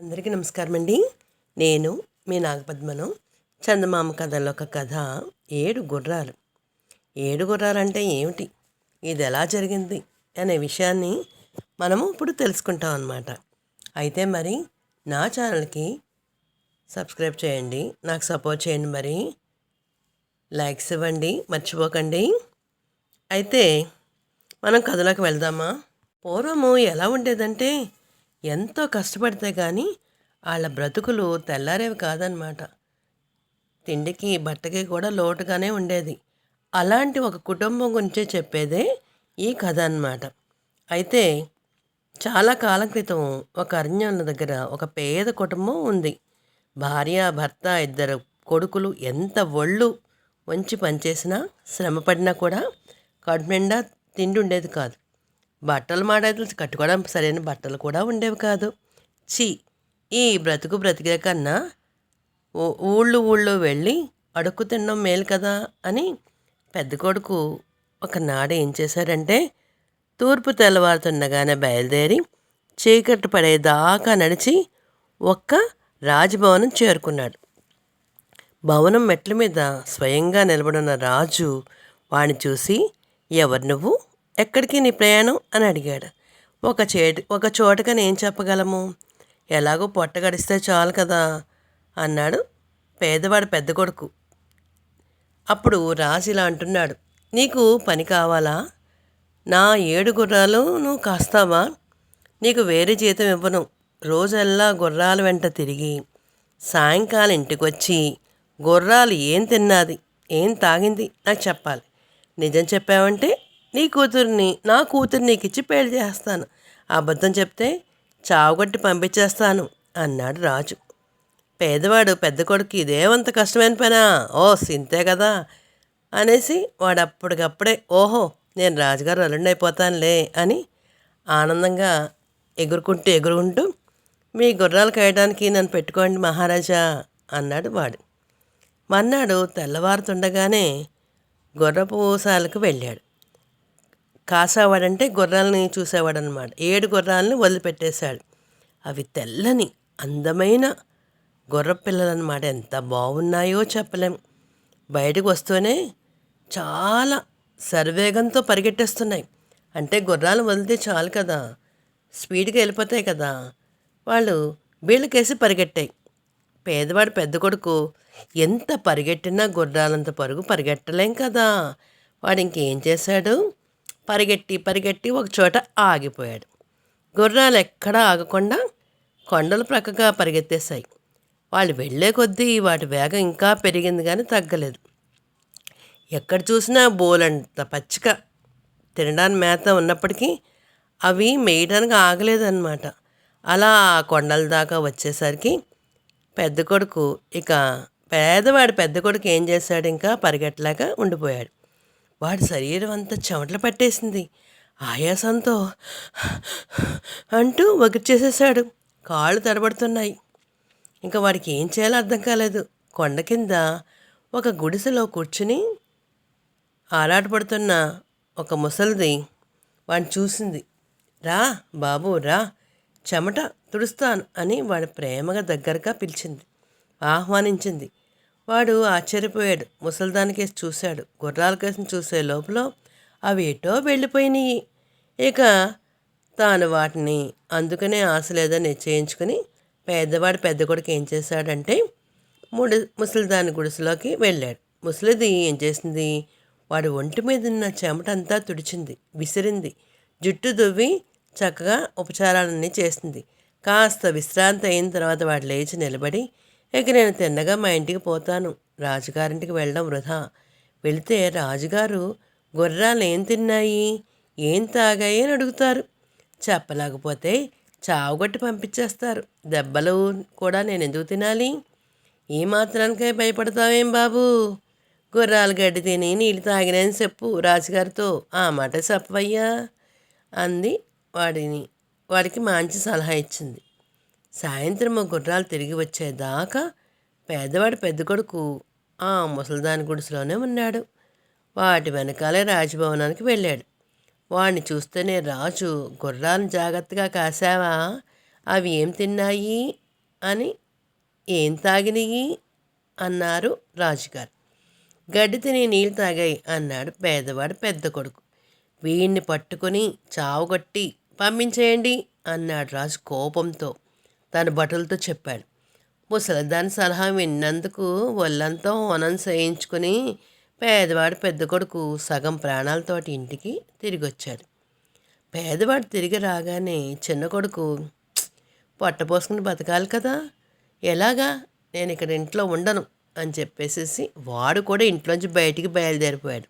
అందరికీ నమస్కారం అండి నేను మీ నాగపద్మను. చందమామ కథలో ఒక కథ ఏడు గుర్రాలు. ఏడు గుర్రాలు అంటే ఏమిటి? ఇది ఎలా జరిగింది? అనే విషయాన్ని మనము ఇప్పుడు తెలుసుకుంటాం అన్నమాట. అయితే మరి నా ఛానల్కి సబ్స్క్రైబ్ చేయండి. నాకు సపోర్ట్ చేయండి మరి. లైక్స్ ఇవ్వండి మర్చిపోకండి. అయితే మనం కథలోకి వెళ్దామా? పూర్వము ఎలా ఉండేదంటే ఎంతో కష్టపడితే కానీ వాళ్ళ బ్రతుకులు తెల్లారేవి కాదనమాట తిండికి బట్టకి కూడా లోటుగానే ఉండేది. అలాంటి ఒక కుటుంబం గురించే చెప్పేదే ఈ కథ అన్నమాట. అయితే చాలా కాలం క్రితం ఒక అరణ్యం దగ్గర ఒక పేద కుటుంబం ఉంది. భార్య భర్త ఇద్దరు కొడుకులు ఎంత ఒళ్ళు వంచి పనిచేసినా శ్రమపడినా కూడా కడుపు నిండా తిండి ఉండేది కాదు. బట్టలు మాడైతే కట్టుకోవడం సరైన బట్టలు కూడా ఉండేవి కాదు. చి ఈ బ్రతుకు బ్రతికే కన్నా ఊళ్ళు ఊళ్ళో వెళ్ళి అడుక్కు తినడం మేలు కదా అని పెద్ద కొడుకు ఒకనాడు ఏం చేశాడంటే తూర్పు తెల్లవారుతుండగానే బయలుదేరి చీకటి పడేదాకా నడిచి ఒక్క రాజభవనం చేరుకున్నాడు. భవనం మెట్ల మీద స్వయంగా నిలబడిన రాజు వాణ్ణి చూసి ఎవరు నువ్వు? ఎక్కడికి నీ ప్రయాణం? అని అడిగాడు. ఒక చేటి ఒక చోటకని ఏం చెప్పగలము? ఎలాగో పొట్ట గడిస్తే చాలు కదా? అన్నాడు పేదవాడు పెద్ద కొడుకు. అప్పుడు రాజు ఇలా అంటున్నాడు. నీకు పని కావాలా? నా ఏడు గుర్రాలు నువ్వు కాస్తావా? నీకు వేరే జీతం ఇవ్వను. రోజల్లా గుర్రాల వెంట తిరిగి సాయంకాలం ఇంటికి వచ్చి గుర్రాలు ఏం తిన్నది? ఏం తాగింది? నాకు చెప్పాలి. నిజం చెప్పావంటే నీ కూతుర్ని నా కూతుర్ని నీకు ఇచ్చి పెళ్ళి చేస్తాను. అబద్ధం చెప్తే చావుగట్టి పంపించేస్తాను అన్నాడు రాజు. పేదవాడు పెద్ద కొడుకు ఇదేమంత కష్టమైన పనా? ఓ సింతే కదా అనేసి వాడు అప్పటికప్పుడే ఓహో నేను రాజుగారు అల్లుండి అయిపోతానులే అని ఆనందంగా ఎగురుకుంటూ ఎగురుకుంటూ మీ గుర్రాలు కాయడానికి నన్ను పెట్టుకోండి మహారాజా అన్నాడు వాడు. మన్నాడు తెల్లవారుతుండగానే గుర్రపు ఊసాలకు వెళ్ళాడు. కాసావాడంటే గుర్రాలని చూసేవాడనమాట ఏడు గుర్రాలని వదిలిపెట్టేశాడు. అవి తెల్లని అందమైన గుర్ర పిల్లలన్నమాట. ఎంత బాగున్నాయో చెప్పలేం. బయటకు వస్తూనే చాలా సర్వేగంతో పరిగెట్టేస్తున్నాయి. అంటే గుర్రాలు వదిలితే చాలు కదా. స్పీడ్గా వెళ్ళిపోతాయి కదా. వాళ్ళు వీళ్ళకేసి పరిగెట్టాయి. పేదవాడు పెద్ద కొడుకు ఎంత పరిగెట్టినా గుర్రాలంత పరుగు పరిగెట్టలేం కదా. వాడు ఇంకేం చేశాడు? పరిగెట్టి పరిగెట్టి ఒక చోట ఆగిపోయాడు. గుర్రాలు ఎక్కడా ఆగకుండా కొండలు ప్రక్కగా పరిగెత్తేశాయి. వాళ్ళు వెళ్ళే కొద్దీ వాటి వేగం ఇంకా పెరిగింది కానీ తగ్గలేదు. ఎక్కడ చూసినా బోలంత పచ్చిక తినడానికి మేత ఉన్నప్పటికీ అవి మేయడానికి ఆగలేదన్నమాట. అలా కొండల దాకా వచ్చేసరికి పెద్ద కొడుకు ఇక పేదవాడు పెద్ద కొడుకు ఏం చేశాడు? ఇంకా పరిగెట్టలేక ఉండిపోయాడు. వాడి శరీరం అంతా చెమటలు పట్టేసింది. ఆయాసంతో అంటూ ఒకటి చేసేసాడు కాళ్ళు తడబడుతున్నాయి. ఇంకా వాడికి ఏం చేయాలో అర్థం కాలేదు. కొండ కింద ఒక గుడిసెలో కూర్చుని ఆరాటపడుతున్న ఒక ముసలిది వాడిని చూసింది. రా బాబు రా. చెమట తుడుస్తాను అని వాడి ప్రేమగా దగ్గరగా పిలిచింది. ఆహ్వానించింది. వాడు ఆశ్చర్యపోయాడు. ముసలిదానికేసి చూశాడు. గుర్రాల కేసి చూసే లోపల అవి ఎటో వెళ్ళిపోయినాయి. ఇక తాను వాటిని అందుకనే ఆశ లేదని నిశ్చయించుకుని పేదవాడు పెద్ద కొడుకు ఏం చేశాడంటే ముడి ముసలిదాని గుడిసెలోకి వెళ్ళాడు. ముసలిది ఏం చేసింది? వాడి ఒంటి మీద ఉన్న చెమటంతా తుడిచింది విసిరింది. జుట్టు దువ్వి చక్కగా ఉపచారాలన్నీ చేసింది. కాస్త విశ్రాంతి అయిన తర్వాత వాడు లేచి నిలబడి ఇక నేను తిన్నగా మా ఇంటికి పోతాను. రాజుగారింటికి వెళ్ళడం వృధా. వెళితే రాజుగారు గుర్రాలు ఏం తిన్నాయి? ఏం తాగాయి? అని అడుగుతారు. చెప్పలేకపోతే చావుగొట్టి పంపించేస్తారు. దెబ్బలు కూడా నేను ఎందుకు తినాలి? ఈ మాత్రానికే భయపడతావేం బాబు? గుర్రాలు గడ్డి తిని నీళ్ళు తాగినని చెప్పు రాజుగారితో. ఆ మాట చెప్పవయ్యా? అంది వాడిని. వాడికి మంచి సలహా ఇచ్చింది. సాయంత్రం గుర్రాలు తిరిగి వచ్చేదాకా పేదవాడి పెద్ద కొడుకు ఆ ముసలిదాని గుడిసెలోనే ఉన్నాడు. వాటి వెనకాలే రాజభవనానికి వెళ్ళాడు. వాడిని చూస్తేనే రాజు గుర్రాలను జాగ్రత్తగా కాసావా అవి ఏం తిన్నాయి అని ఏం తాగినాయి అన్నారు రాజుగారు. గడ్డి తిని నీళ్ళు తాగాయి అన్నాడు పేదవాడు పెద్ద కొడుకు. వీణ్ణి పట్టుకొని చావుగట్టి పంపించేయండి అన్నాడు రాజు కోపంతో. తన భటులతో చెప్పాడు. ముసలిదాని సలహా విన్నందుకు ఒళ్ళంతా ఓనం చేయించుకుని పేదవాడు పెద్ద కొడుకు సగం ప్రాణాలతోటి ఇంటికి తిరిగి వచ్చాడు పేదవాడు తిరిగి రాగానే చిన్న కొడుకు పొట్టపోసుకుని బతకాలి కదా. ఎలాగా? నేను ఇక్కడ ఇంట్లో ఉండను అని చెప్పేసేసి వాడు కూడా ఇంట్లోంచి బయటికి బయలుదేరిపోయాడు.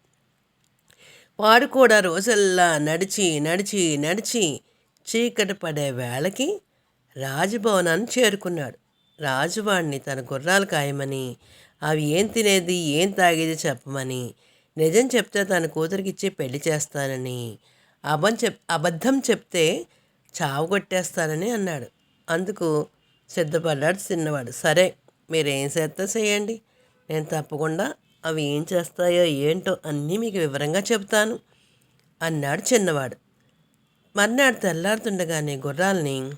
వాడు కూడా రోజల్లా నడిచి నడిచి నడిచి చీకటి పడే వేళకి రాజభవనాన్ని చేరుకున్నాడు. రాజువాణ్ణి తన గుర్రాలు కాయమని అవి ఏం తినేది ఏం తాగేది చెప్పమని నిజం చెప్తే తన కూతురికి ఇచ్చి పెళ్ళి చేస్తానని అబం చెప్ అబద్ధం చెప్తే చావు కొట్టేస్తానని అన్నాడు. అందుకు సిద్ధపడ్డాడు చిన్నవాడు. సరే మీరు ఏం చేయండి. నేను తప్పకుండా అవి ఏం చేస్తాయో ఏంటో అన్నీ మీకు వివరంగా చెప్తాను అన్నాడు చిన్నవాడు. మర్నాడు తెల్లారుతుండగానే గుర్రాల్ని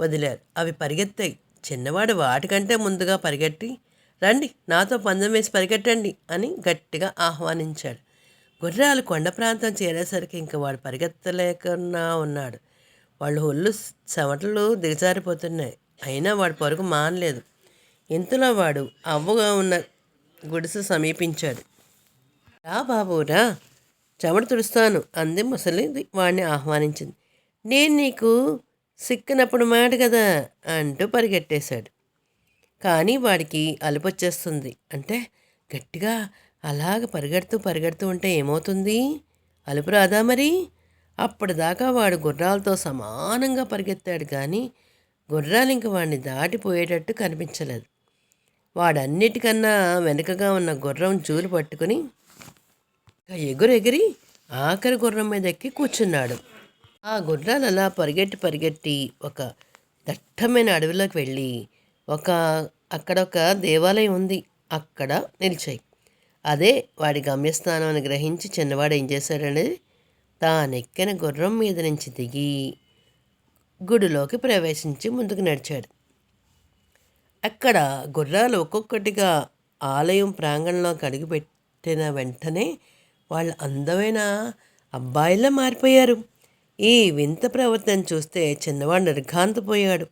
వదిలారు. అవి పరిగెత్తాయి. చిన్నవాడు వాటికంటే ముందుగా పరిగెట్టి రండి నాతో పందెం వేసి పరిగెట్టండి అని గట్టిగా ఆహ్వానించాడు. గుర్రాలు కొండ ప్రాంతం చేరేసరికి ఇంక వాడు పరిగెత్తలేకున్నా ఉన్నాడు. వాళ్ళు ఒళ్ళు చెమటలు దిగజారిపోతున్నాయి. అయినా వాడు పరుగు మానలేదు. ఇంతలో వాడు అవ్వగా ఉన్న గుడిసె సమీపించాడు. రా బాబురా చెమట తుడుస్తాను అంది ముసలిది వాడిని ఆహ్వానించింది. నేను నీకు సిక్కినప్పుడు మాట కదా అంటూ పరిగెట్టేశాడు. కానీ వాడికి అలుపొచ్చేస్తుంది. అంటే గట్టిగా అలాగ పరిగెడుతూ పరిగెడుతూ ఉంటే ఏమవుతుంది? అలుపు రాదా మరి? అప్పటిదాకా వాడు గుర్రాలతో సమానంగా పరిగెత్తాడు కానీ గుర్రాలు ఇంక వాడిని దాటిపోయేటట్టు కనిపించలేదు. వాడన్నిటికన్నా వెనుకగా ఉన్న గుర్రం జూలు పట్టుకుని ఎగురెగిరి ఆఖరి గుర్రం మీద ఎక్కి కూర్చున్నాడు. ఆ గుర్రాలు అలా పరిగెట్టి పరిగెట్టి ఒక దట్టమైన అడవిలోకి వెళ్ళి ఒక అక్కడ ఒక దేవాలయం ఉంది. అక్కడ నిలిచాయి. అదే వాడి గమ్యస్థానం అని గ్రహించి చిన్నవాడు ఏం చేశాడనేది తానెక్కిన గుర్రం మీద నుంచి దిగి గుడిలోకి ప్రవేశించి ముందుకు నడిచాడు. అక్కడ గుర్రాలు ఒక్కొక్కటిగా ఆలయం ప్రాంగణంలోకి అడుగుపెట్టిన వెంటనే వాళ్ళు అందమైన అబ్బాయిలా మారిపోయారు. ఈ వింత ప్రవర్తన చూస్తే చిన్నవాడు నిర్ఘాంతపోయాడు.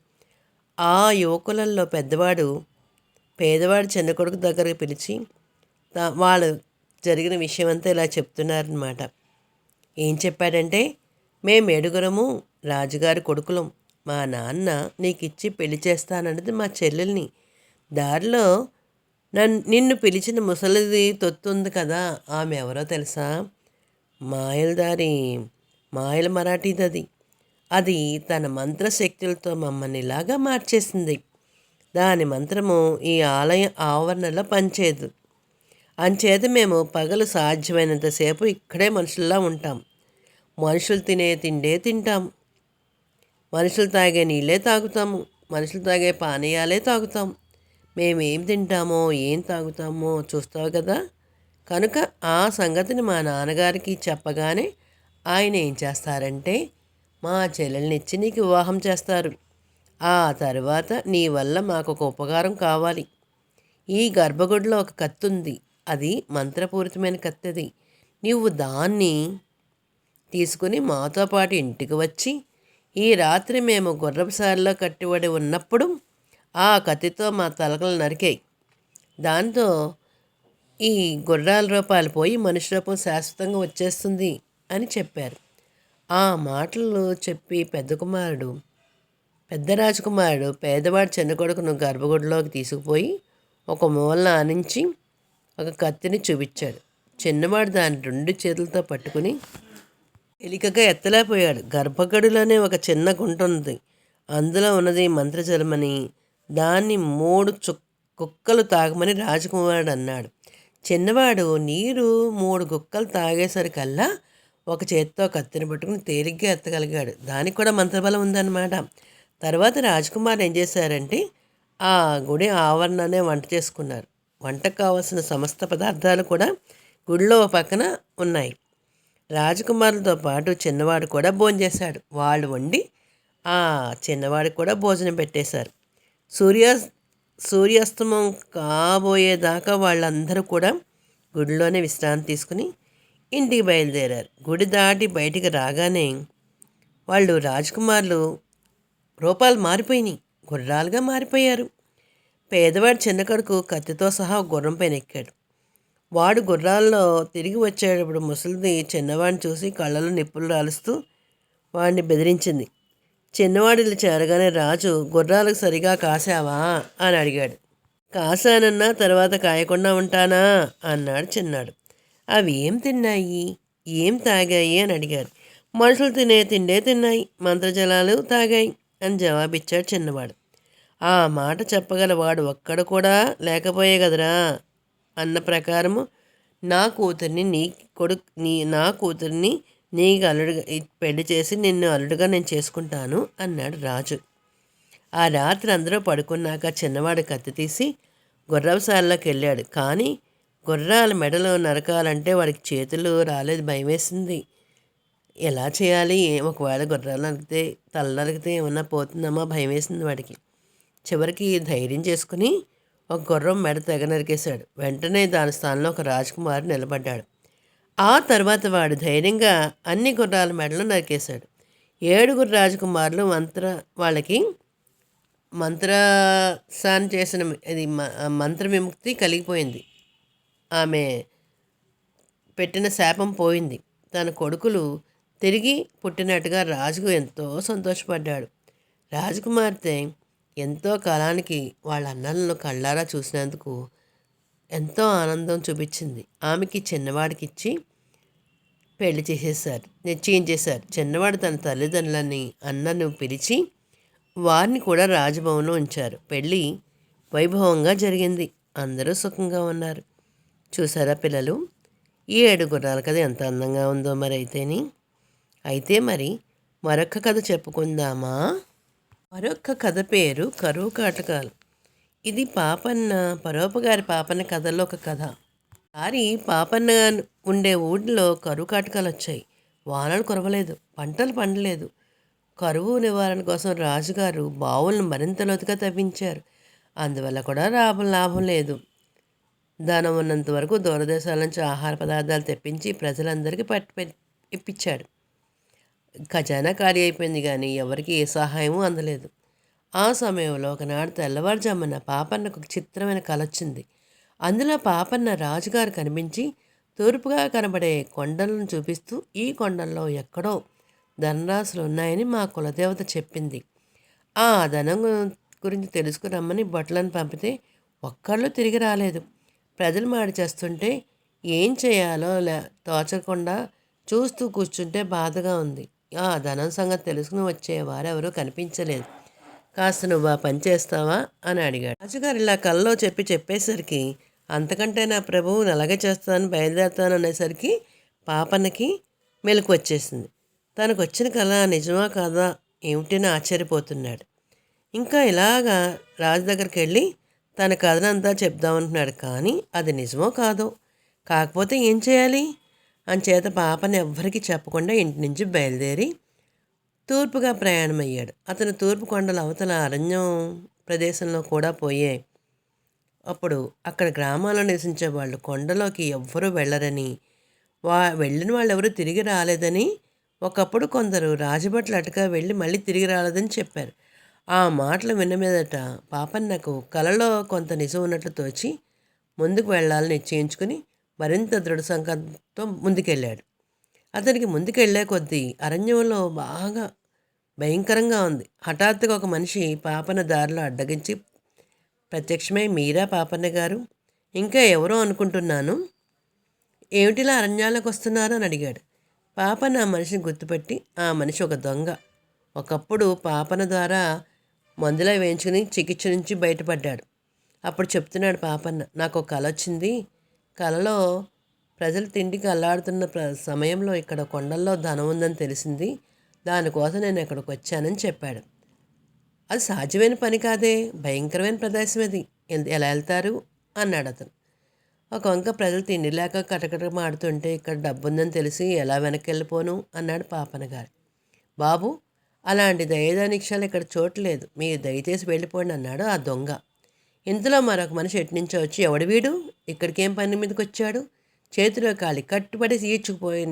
ఆ యువకులలో పెద్దవాడు పేదవాడు చిన్న కొడుకు దగ్గరకు పిలిచి వాళ్ళు జరిగిన విషయం అంతా ఇలా చెప్తున్నారనమాట ఏం చెప్పాడంటే మేము ఏడుగురము రాజుగారి కొడుకులం. మా నాన్న నీకు ఇచ్చి పెళ్ళి చేస్తానన్నది మా చెల్లెల్ని. దారిలో నన్ను నిన్ను పిలిచిన ముసలిది తొత్తుంది కదా ఆమె ఎవరో తెలుసా? మాయలదారి మాయల మరాఠీదది. అది తన మంత్రశక్తులతో మమ్మల్ని ఇలాగా మార్చేసింది. దాని మంత్రము ఈ ఆలయ ఆవరణలో పనిచేయదు. అంచేత మేము పగలు సాధ్యమైనంతసేపు ఇక్కడే మనుషుల్లా ఉంటాం. మనుషులు తినే తిండే తింటాం. మనుషులు తాగే నీళ్ళే తాగుతాము మనుషులు తాగే పానీయాలే తాగుతాం. మేమేం తింటామో ఏం తాగుతామో చూస్తావు కదా? కనుక ఆ సంగతిని మా నాన్నగారికి చెప్పగానే ఆయన ఏం చేస్తారంటే మా చెల్లెల్నిచ్చి నీకు వివాహం చేస్తారు. ఆ తర్వాత నీ వల్ల మాకు ఒక ఉపకారం కావాలి. ఈ గర్భగుడిలో ఒక కత్తి ఉంది అది మంత్రపూరితమైన కత్తి అది నీవు దాన్ని తీసుకుని మాతో పాటు ఇంటికి వచ్చి ఈ రాత్రి మేము గుర్రపుసారిలో కట్టిబడి ఉన్నప్పుడు ఆ కత్తితో మా తలకలు నరికాయి. దాంతో ఈ గుర్రాల రూపాలు పోయి మనిషి రూపం శాశ్వతంగా వచ్చేస్తుంది. అని చెప్పారు. ఆ మాటలు చెప్పి పెద్ద కుమారుడు పెద్ద రాజకుమారుడు పేదవాడి చిన్న కొడుకును గర్భగుడిలోకి తీసుకుపోయి ఒక మూలన ఆనించి ఒక కత్తిని చూపించాడు. చిన్నవాడు దాన్ని రెండు చేతులతో పట్టుకుని ఎలికగా ఎత్తలేకపోయాడు. గర్భగడిలోనే ఒక చిన్న గుంట ఉంది. అందులో ఉన్నది మంత్రజలమని దాన్ని మూడు చు కుక్కలు తాగమని రాజకుమారుడు అన్నాడు. చిన్నవాడు నీరు మూడు కుక్కలు తాగేసరికల్లా ఒక చేత్తో కత్తిని పట్టుకుని తేలిగ్గా ఎత్తగలిగాడు. దానికి కూడా మంత్రబలం ఉందన్నమాట. తర్వాత రాజకుమార్ ఏం చేశారంటే ఆ గుడి ఆవరణనే వంట చేసుకున్నారు. వంటకు కావాల్సిన సమస్త పదార్థాలు కూడా గుడిలో పక్కన ఉన్నాయి. రాజకుమారులతో పాటు చిన్నవాడు కూడా భోజనం చేశాడు. వాళ్ళు వండి ఆ చిన్నవాడికి కూడా భోజనం పెట్టేశారు. సూర్య సూర్యాస్తమం కాబోయేదాకా వాళ్ళందరూ కూడా గుడిలోనే విశ్రాంతి తీసుకుని ఇంటికి బయలుదేరారు. గుడి దాటి బయటికి రాగానే వాళ్ళు రాజకుమారులు రూపాలు మారిపోయినాయి గుర్రాలుగా మారిపోయారు. పేదవాడు చిన్న కొడుకు కత్తితో సహా గుర్రం పైన ఎక్కాడు. వాడు గుర్రాల్లో తిరిగి వచ్చేటప్పుడు ముసలిది చిన్నవాడిని చూసి కళ్ళలో నిప్పులు రాలుస్తూ వాడిని బెదిరించింది. చిన్నవాడిల్లు చేరగానే రాజు గుర్రాలకు సరిగా కాసావా అని అడిగాడు. కాసానన్నా తర్వాత కాయకుండా ఉంటానా? అన్నాడు చిన్నాడు. అవి ఏం తిన్నాయి? ఏం తాగాయి? అని అడిగారు. మనుషులు తినే తిండే తిన్నాయి మంత్రజలాలు తాగాయి అని జవాబిచ్చాడు చిన్నవాడు. ఆ మాట చెప్పగలవాడు ఒక్కడ కూడా లేకపోయే కదరా? అన్న ప్రకారము నా కూతుర్ని నీ కొడుకు నీ నా కూతుర్ని నీకు అల్లుడుగా పెళ్ళి చేసి నిన్ను అల్లుడుగా నేను చేసుకుంటాను అన్నాడు రాజు. ఆ రాత్రి అందరూ పడుకున్నాక చిన్నవాడు కత్తి తీసి గుర్రవశాలలోకి వెళ్ళాడు. కానీ గుర్రాల మెడలో నరకాలంటే వాడికి చేతులు రాలేదు భయం వేసింది ఎలా చేయాలి? ఒకవేళ గుర్రాలు నరికితే తల నరికితే ఏమన్నా పోతుందమ్మా? భయం వేసింది వాడికి. చివరికి ధైర్యం చేసుకుని ఒక గుర్రం మెడ తెగ నరికేశాడు. వెంటనే దాని స్థానంలో ఒక రాజకుమారి నిలబడ్డాడు. ఆ తర్వాత వాడు ధైర్యంగా అన్ని గుర్రాల మెడలు నరికేశాడు. ఏడుగురు రాజకుమారులు మంత్ర వాళ్ళకి మంత్రసాన్ చేసిన ఇది మంత్ర విముక్తి కలిగిపోయింది. ఆమె పెట్టిన శాపం పోయింది. తన కొడుకులు తిరిగి పుట్టినట్టుగా రాజుకు ఎంతో సంతోషపడ్డాడు. రాజకుమార్తె ఎంతో కాలానికి వాళ్ళ అన్నలను కళ్ళారా చూసినందుకు ఎంతో ఆనందం చూపించింది. ఆమెకి చిన్నవాడికి ఇచ్చి పెళ్ళి చేసేసారు నిశ్చయించేశారు. చిన్నవాడు తన తల్లిదండ్రులని అన్నను పిలిచి వారిని కూడా రాజభవన్లో ఉంచారు. పెళ్ళి వైభవంగా జరిగింది. అందరూ సుఖంగా ఉన్నారు. చూసారా పిల్లలు? ఈ ఏడు గుర్రాల కథ ఎంత అందంగా ఉందో మరి అయితేని అయితే మరి మరొక కథ చెప్పుకుందామా? మరొక కథ పేరు కరువు కాటకాలు. ఇది పాపన్న పరోపగారి పాపన్న కథలో ఒక కథ. సారి పాపన్న ఉండే ఊళ్ళో కరువు కాటకాలు వచ్చాయి. వానలు కురవలేదు పంటలు పండలేదు. కరువు నివారణ కోసం రాజుగారు బావులను మరింత లోతుగా తవ్వించారు. అందువల్ల కూడా లాభం లాభం లేదు. ధనం ఉన్నంత వరకు దూరదేశాల నుంచి ఆహార పదార్థాలు తెప్పించి ప్రజలందరికీ పట్టి ఇప్పించాడు ఖజానా ఖాళీ అయిపోయింది కానీ ఎవరికి ఏ సహాయమూ అందలేదు. ఆ సమయంలో ఒకనాడు తెల్లవారుజామున పాపన్నకు చిత్రమైన కల వచ్చింది. అందులో పాపన్న రాజుగారు కనిపించి తూర్పుగా కనబడే కొండలను చూపిస్తూ ఈ కొండల్లో ఎక్కడో ధనరాశులు ఉన్నాయని మా కులదేవత చెప్పింది. ఆ ధనం గురించి తెలుసుకురమ్మని బట్టలను పంపితే ఒక్కళ్ళు తిరిగి రాలేదు. ప్రజలు మాడి చేస్తుంటే ఏం చేయాలో లే తోచకుండా చూస్తూ కూర్చుంటే బాధగా ఉంది. ఆ ధనం సంగతి తెలుసుకుని వచ్చేవారు ఎవరూ కనిపించలేదు. కాస్త నువ్వు ఆ పని చేస్తావా? అని అడిగాడు. రాజుగారు ఇలా కల్లో చెప్పి చెప్పేసరికి అంతకంటే నా ప్రభువుని అలాగే చేస్తాను బయలుదేరుతాను అనేసరికి పాపన్నకి మెలకు వచ్చేసింది. తనకు వచ్చిన కళ నిజమా కాదా? ఏమిటని ఆశ్చర్యపోతున్నాడు. ఇంకా ఇలాగా రాజు దగ్గరికి వెళ్ళి తన కథనంతా చెప్దామంటున్నాడు. కానీ అది నిజమో కాదో? కాకపోతే ఏం చేయాలి? చేత పాపని ఎవ్వరికీ చెప్పకుండా ఇంటి నుంచి బయలుదేరి తూర్పుగా ప్రయాణమయ్యాడు. అతను తూర్పు కొండల అవతల అరణ్యం ప్రదేశంలో కూడా పోయే. అప్పుడు అక్కడ గ్రామాల్లో నివసించే వాళ్ళు కొండలోకి ఎవ్వరూ వెళ్ళరని వా వెళ్ళిన వాళ్ళు ఎవరు తిరిగి రాలేదని ఒకప్పుడు కొందరు రాజభట్ల అటుగా వెళ్ళి మళ్ళీ తిరిగి రాలేదని చెప్పారు. ఆ మాటలు విన్న మీదట పాపన్నకు కలలో కొంత నిజం ఉన్నట్లు తోచి ముందుకు వెళ్ళాలని నిశ్చయించుకుని మరింత దృఢ సంకల్పంతో ముందుకెళ్ళాడు. అతనికి ముందుకెళ్ళే కొద్దీ అరణ్యంలో బాగా భయంకరంగా ఉంది. హఠాత్తుగా ఒక మనిషి పాపన దారిలో అడ్డగించి ప్రత్యక్షమై మీరా పాపన్న గారు? ఇంకా ఎవరో అనుకుంటున్నాను? ఏమిటిలా అరణ్యాలకు వస్తున్నారు? అని అడిగాడు. పాపన ఆ మనిషిని గుర్తుపెట్టి ఆ మనిషి ఒక దొంగ. ఒకప్పుడు పాపన ద్వారా మందులో వేయించుకుని చికిత్స నుంచి బయటపడ్డాడు. అప్పుడు చెప్తున్నాడు పాపన్న నాకు ఒక కళ వచ్చింది. కలలో ప్రజలు తిండికి అల్లాడుతున్న ప్ర సమయంలో ఇక్కడ కొండల్లో ధనం ఉందని తెలిసింది. దానికోసం నేను ఇక్కడికి వచ్చానని చెప్పాడు. అది సహజమైన పని కాదే. భయంకరమైన ప్రదేశం అది. ఎలా వెళ్తారు? అన్నాడు అతను. ఒక వంక ప్రజలు తిండి లేక కటకటమాడుతుంటే ఇక్కడ డబ్బు ఉందని తెలిసి ఎలా వెనక్కి వెళ్ళిపోను? అన్నాడు పాపన గారు. బాబు అలాంటి దయదానిక్షాలు ఇక్కడ చోట్లేదు. మీరు దయచేసి వెళ్ళిపోండి అన్నాడు ఆ దొంగ. ఇంతలో మరొక మనిషి ఎట్నుంచో వచ్చి ఎవడు వీడు? ఇక్కడికేం పని మీదకి వచ్చాడు చేతిలో కాలి కట్టుబడి ఈడ్చుకుపోయి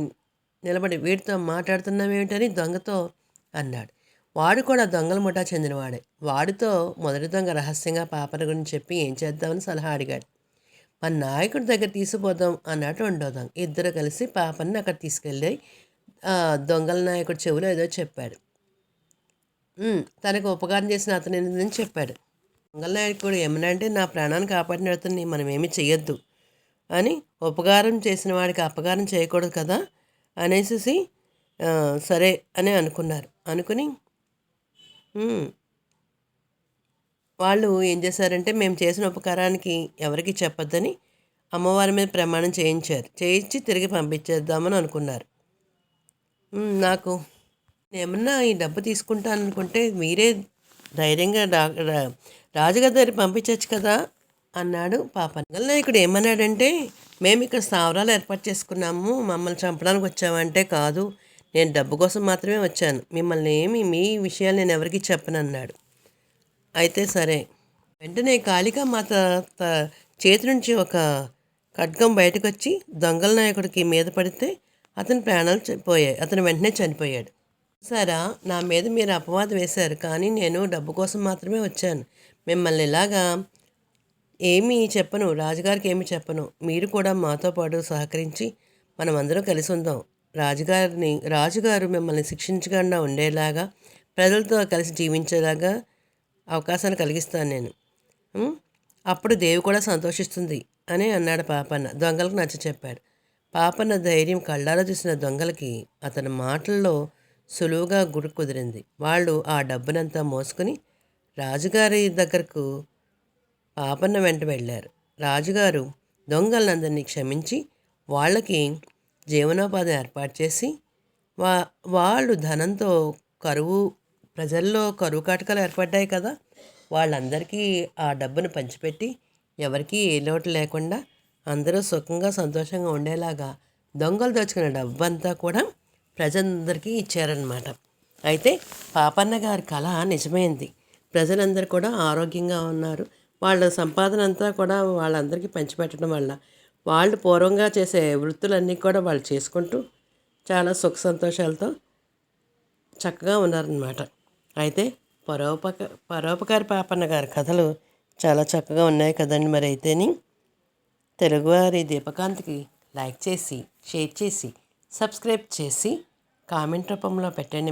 నిలబడి వీడితో మాట్లాడుతున్నామేమిటని దొంగతో అన్నాడు. వాడు కూడా దొంగల ముఠా చెందినవాడే. వాడితో మొదటి దొంగ రహస్యంగా పాపన గురించి చెప్పి ఏం చేద్దామని సలహా అడిగాడు. మన నాయకుడి దగ్గర తీసుకుపోదాం అన్నట్టు రెండో దొంగ. ఇద్దరు కలిసి పాపని అక్కడ తీసుకెళ్ళి ఆ, దొంగల నాయకుడు చెవిలో ఏదో చెప్పాడు. తనకు ఉపకారం చేసిన అతను ఎందుకని చెప్పాడు. దొంగల నాయకుడు ఏమనంటే నా ప్రాణాన్ని కాపాడిన అతన్ని మనం ఏమీ చెయ్యొద్దు. అని ఉపకారం చేసిన వాడికి అపకారం చేయకూడదు కదా? అనేసి సరే అని అనుకున్నారు. అనుకుని వాళ్ళు ఏం చేశారంటే మేము చేసిన ఉపకారానికి ఎవరికి చెప్పొద్దని అమ్మవారి మీద ప్రమాణం చేయించారు. చేయించి తిరిగి పంపించేద్దామని అనుకున్నారు. నాకు ఏమన్నా ఈ డబ్బు తీసుకుంటాను అనుకుంటే మీరే ధైర్యంగా రా- రాజుగారి దగ్గర పంపించవచ్చు కదా అన్నాడు పాప నాయకుడు. ఏమన్నాడంటే మేము ఇక్కడ స్థావరాలు ఏర్పాటు చేసుకున్నాము. మమ్మల్ని చంపడానికి వచ్చామంటే కాదు. నేను డబ్బు కోసం మాత్రమే వచ్చాను. మిమ్మల్ని ఏమి మీ విషయాలు నేను ఎవరికి చెప్పను అన్నాడు అయితే సరే. వెంటనే కాళికా మాత త- చేతి నుంచి ఒక ఖడ్గం బయటకు వచ్చి దొంగల నాయకుడికి మీద పడితే అతని ప్రాణాలు పోయాయి. అతను వెంటనే చనిపోయాడు. సరా నా మీద మీరు అపవాదం వేశారు. కానీ నేను డబ్బు కోసం మాత్రమే వచ్చాను. మిమ్మల్ని ఇలాగా ఏమీ చెప్పను. రాజుగారికి ఏమి చెప్పను. మీరు కూడా మాతో పాటు సహకరించి మనం అందరం కలిసి ఉందాం. రాజుగారిని రాజుగారు మిమ్మల్ని శిక్షించకుండా ఉండేలాగా ప్రజలతో కలిసి జీవించేలాగా అవకాశాలు కలిగిస్తాను నేను. అప్పుడు దేవి కూడా సంతోషిస్తుంది అని అన్నాడు పాపన్న. దొంగలకు నచ్చ చెప్పాడు. పాపన్న ధైర్యం కళ్ళారా చూసిన దొంగలకి అతని మాటల్లో సులువుగా గుడి కుదిరింది. వాళ్ళు ఆ డబ్బునంతా మోసుకుని రాజుగారి దగ్గరకు పాపన్న వెంట వెళ్ళారు. రాజుగారు దొంగలందరినీ క్షమించి వాళ్ళకి జీవనోపాధి ఏర్పాటు చేసి వా వాళ్ళు ధనంతో కరువు ప్రజల్లో కరువు కాటకాలు ఏర్పడ్డాయి కదా వాళ్ళందరికీ ఆ డబ్బును పంచిపెట్టి ఎవరికీ ఏ లోటు లేకుండా అందరూ సుఖంగా సంతోషంగా ఉండేలాగా దొంగలు దోచుకున్న డబ్బంతా కూడా ప్రజలందరికీ ఇచ్చారనమాట అయితే పాపన్న గారి కళ నిజమైంది. ప్రజలందరూ కూడా ఆరోగ్యంగా ఉన్నారు. వాళ్ళ సంపాదన అంతా కూడా వాళ్ళందరికీ పంచిపెట్టడం వల్ల వాళ్ళు పూర్వంగా చేసే వృత్తులన్నీ కూడా వాళ్ళు చేసుకుంటూ చాలా సుఖ సంతోషాలతో చక్కగా ఉన్నారనమాట అయితే పరోపక పరోపకారి పాపన్న గారి కథలు చాలా చక్కగా ఉన్నాయి కదండి మరి అయితేని. తెలుగువారి దీపకాంత్కి లైక్ చేసి షేర్ చేసి సబ్స్క్రైబ్ చేసి కామెంట్ రూపంలో పెట్టండి.